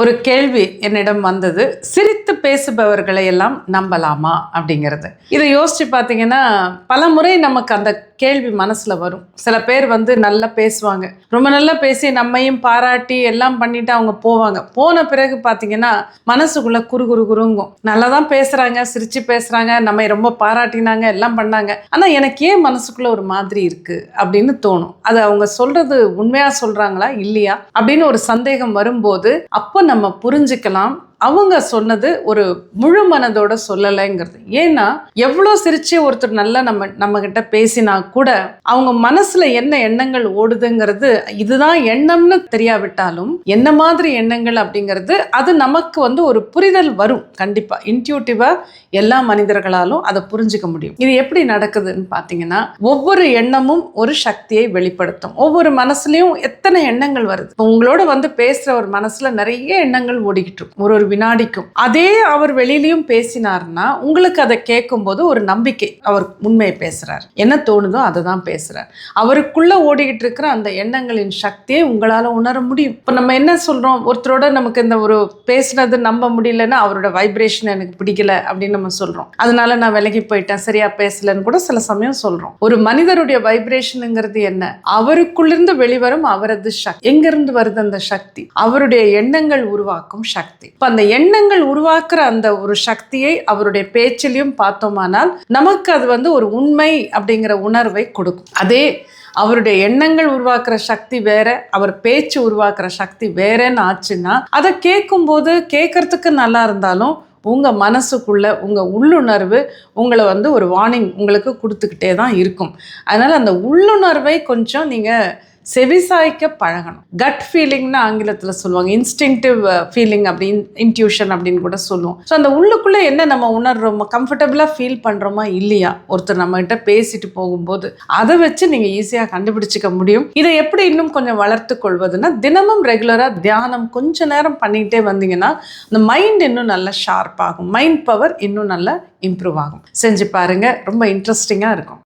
ஒரு கேள்வி என்னிடம் வந்தது சிரித்து பேசுபவர்களை எல்லாம் நம்பலாமா அப்படிங்கிறது. இதை யோசிச்சு பார்த்தீங்கன்னா பல முறை நமக்கு அந்த கேள்வி மனசில் வரும். சில பேர் வந்து நல்லா பேசுவாங்க. ரொம்ப நல்லா பேசி நம்மையும் பாராட்டி எல்லாம் பண்ணிட்டு அவங்க போவாங்க. போன பிறகு பார்த்தீங்கன்னா மனசுக்குள்ள குறு குறு குறுங்கும். நல்லா தான் பேசுகிறாங்க சிரித்து பேசுகிறாங்க நம்மை ரொம்ப பாராட்டினாங்க எல்லாம் பண்ணாங்க. ஆனால் எனக்கு ஏன் மனசுக்குள்ள ஒரு மாதிரி இருக்குது அப்படின்னு தோணும். அது அவங்க சொல்கிறது உண்மையாக சொல்கிறாங்களா இல்லையா அப்படின்னு ஒரு சந்தேகம் வரும்போது அப்போ நம்ம புரிஞ்சுக்கலாம். அவங்க சொன்னது ஒரு முழு மனதோட சொல்லலைங்கிறது. ஏன்னா எவ்வளோ சிரிச்சு ஒருத்தர் நல்லா நம்ம நம்ம கிட்ட பேசினா கூட அவங்க மனசுல என்ன எண்ணங்கள் ஓடுதுங்கிறது இதுதான் எண்ணம்னு தெரியாவிட்டாலும் என்ன மாதிரி எண்ணங்கள் அப்படிங்கிறது அது நமக்கு வந்து ஒரு புரிதல் வரும். கண்டிப்பா இன்ட்யூட்டிவா எல்லா மனிதர்களாலும் அதை புரிஞ்சுக்க முடியும். இது எப்படி நடக்குதுன்னு பார்த்தீங்கன்னா ஒவ்வொரு எண்ணமும் ஒரு சக்தியை வெளிப்படுத்தும். ஒவ்வொரு மனசுலயும் எத்தனை எண்ணங்கள் வருது? உங்களோட வந்து பேசுற ஒரு மனசுல நிறைய எண்ணங்கள் ஓடிக்கிட்டு இருக்கும். ஒரு ஒரு வினாடிக்கும். அதே அவர் வெளியிலையும் பேசினார்னா உங்களுக்கு அதை கேட்கும்போது ஒரு நம்பிக்கை அவர் உண்மையை பேசுகிறார் என்ன தோணுதோ அதை தான் பேசுறார். அவருக்குள்ள ஓடிக்கிட்டு இருக்கிற அந்த எண்ணங்களின் சக்தியை உங்களால உணர முடியும். இப்போ நம்ம என்ன சொல்றோம்? ஒருத்தரோட நமக்கு இந்த ஒரு பேசுனது நம்ப முடியலன்னா அவரோட வைப்ரேஷன் எனக்கு பிடிக்கல அப்படின்னு நம்ம சொல்றோம். அதனால நான் விலகி போயிட்டேன் சரியா பேசலன்னு கூட சில சமயம் சொல்றோம். ஒரு மனிதருடைய வைப்ரேஷனுங்கிறது என்ன? அவருக்குள்ளிருந்து வெளிவரும் அவரது சக்தி எங்கிருந்து வருது அந்த சக்தி? அவருடைய எண்ணங்கள் உருவாக்கும் சக்தி. இப்போ அந்த எண்ணங்கள் உருவாக்குற அந்த ஒரு சக்தியை அவருடைய பேச்சிலையும் பார்த்தோமானால் நமக்கு அது வந்து ஒரு உண்மை அப்படிங்கிற உணர்வை கொடுக்கும். அதே அவருடைய எண்ணங்கள் உருவாக்குற சக்தி வேற அவர் பேச்சு உருவாக்குற சக்தி வேறன்னு ஆச்சுன்னா அதை கேட்கும்போது கேட்கறதுக்கு நல்லா இருந்தாலும் உங்கள் மனசுக்குள்ள உங்கள் உள்ளுணர்வு உங்களை வந்து ஒரு வார்னிங் உங்களுக்கு கொடுத்துக்கிட்டே தான் இருக்கும். அதனால் அந்த உள்ளுணர்வை கொஞ்சம் நீங்கள் செவிசாய்க்க பழகணும். கட் ஃபீலிங்னு ஆங்கிலத்தில் சொல்லுவாங்க. இன்ஸ்டிங்டிவ் ஃபீலிங் அப்படின்னு இன்ட்யூஷன் அப்படின்னு கூட சொல்லுவோம். ஸோ அந்த உள்ளுக்குள்ளே என்ன நம்ம உணர்றோமோ கம்ஃபர்டபுளாக ஃபீல் பண்ணுறோமா இல்லையா? ஒருத்தர் நம்மகிட்ட பேசிட்டு போகும்போது அதை வச்சு நீங்கள் ஈஸியாக கண்டுபிடிச்சிக்க முடியும். இதை எப்படி இன்னும் கொஞ்சம் வளர்த்து கொள்வதுன்னா தினமும் ரெகுலராக தியானம் கொஞ்ச நேரம் பண்ணிக்கிட்டே வந்தீங்கன்னா இந்த மைண்ட் இன்னும் நல்லா ஷார்ப் ஆகும். மைண்ட் பவர் இன்னும் நல்லா இம்ப்ரூவ் ஆகும். செஞ்சு பாருங்கள் ரொம்ப இன்ட்ரெஸ்டிங்காக இருக்கும்.